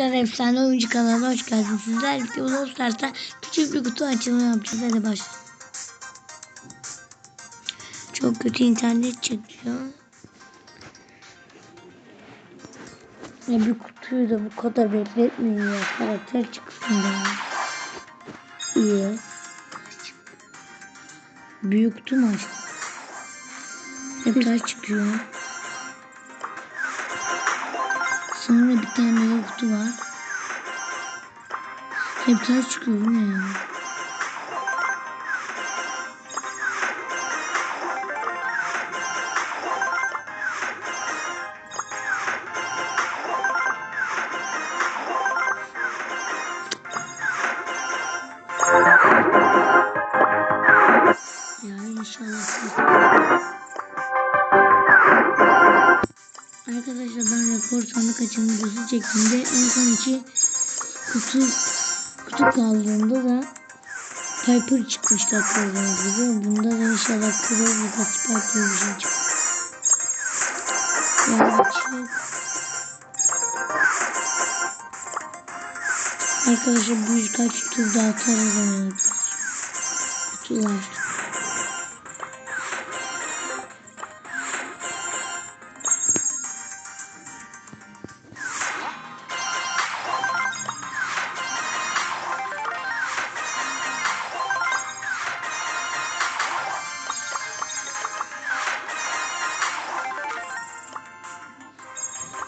Arkadaşlar Efsane Oyuncu kanalına hoş geldiniz. Sizler birlikte Brawl Stars'ta küçük bir kutu açılımı yapacağız. Hadi başlayalım. Çok kötü internet çekiyor. Ya bir kutuyu da bu kadar bekletmeyin ya. Karakter çıksın da. İyi. Büyük kutu mu açtın? Hep taş çıkıyor. Sonra bir tane daha kutu var. Hep taş çıkıyor ne ya? Ya inşallah. Arkadaşlar ben rekor sandık açılım videosu çektiğimde en son iki kutu kutu kaldığında da Piper çıkmıştı gördüğünüz gibi. Bunda da inşallah Crow ya da gibi bir şey çıkar. Yani çık. Arkadaşlar bu birkaç tur daha atarız yani.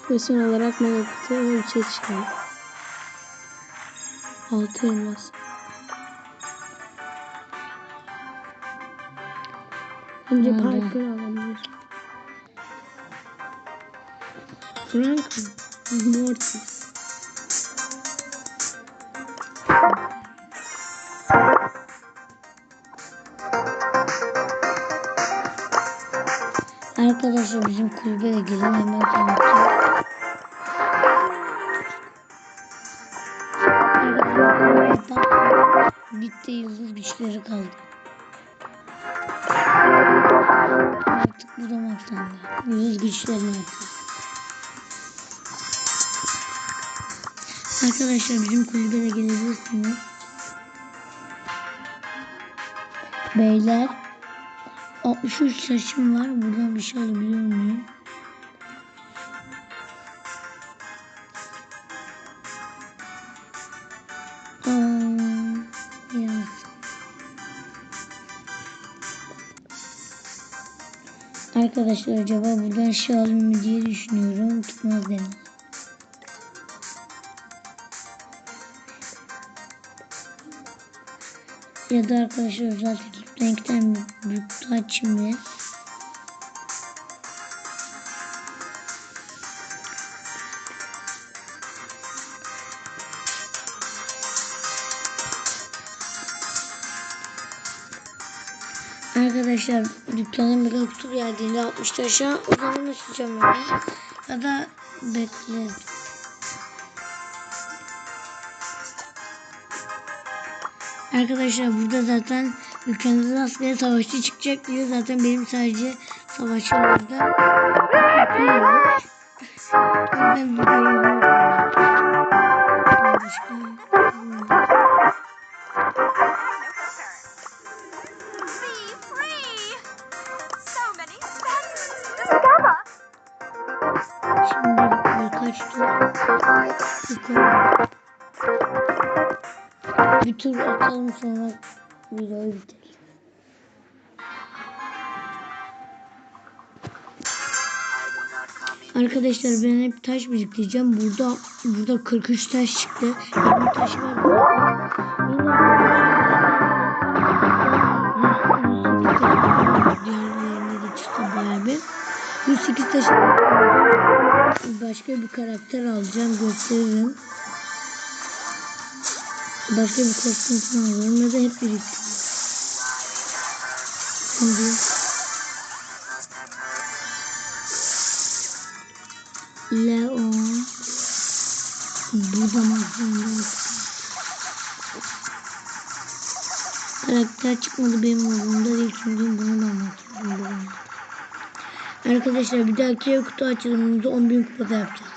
Kutular. Resim olarak ve bir şey çıkar. Altı elmas. Önce? Piper alabilir. Frank? Mortis. Arkadaşlar bizim kulübe de gelin hemen tanıtayım. Bitti yıldız güçleri kaldı. Artık bu da maçlandı. Yıldız güçlerini yapıyor. Arkadaşlar bizim kulübe de gelebilirsiniz. Beyler 63 taşım var. Buradan bir şey alabiliyor muyum? Arkadaşlar acaba buradan şey alayım mı diye düşünüyorum. Tutmaz beni. Ya da arkadaşlar tutup renkten büyük açayım Arkadaşlar dükkanın bir kutu geldiğinde 60 taşa o zaman açacağım onu. Ya da bekle. Arkadaşlar burada zaten ülkemizde askeri savaşçı çıkacak diyor. Zaten benim sadece savaşçı orada. Ben buradayım. Başka. Tur yukarı. Bir tur atalım sonra videoyu bitirelim. Arkadaşlar ben hep taş biriktireceğim. Burada burada 43 taş çıktı. 20 taş var. Diğerlerine 108 taş başka bir karakter alacağım gösteririm. Başka bir kostüm alırım ya da hep birlikte. Şimdi Leon burada mahzende Karakter çıkmadı benim umurumda değil çünkü bunu da anlatıyorum. Arkadaşlar bir dahaki kutu açılımımızda 10.000 kupada yapacağız.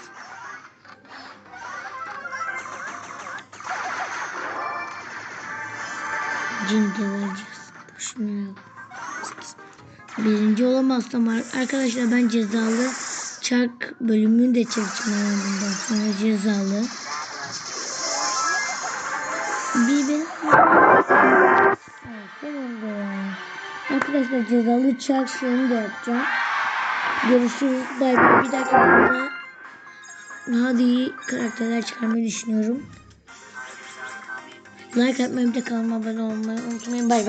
Cin alacağız. Şunu Birinci olamazsam arkadaşlar ben cezalı çark bölümünü de çekeceğim bundan sonra cezalı. Bir ben... Evet, arkadaşlar cezalı çark şeyini de yapacağım. Görüşürüz. Bay bay. Bir dakika burada daha da iyi karakterler çıkarmayı düşünüyorum. Like atmayı bir de kanalıma abone olmayı unutmayın. Bay bay.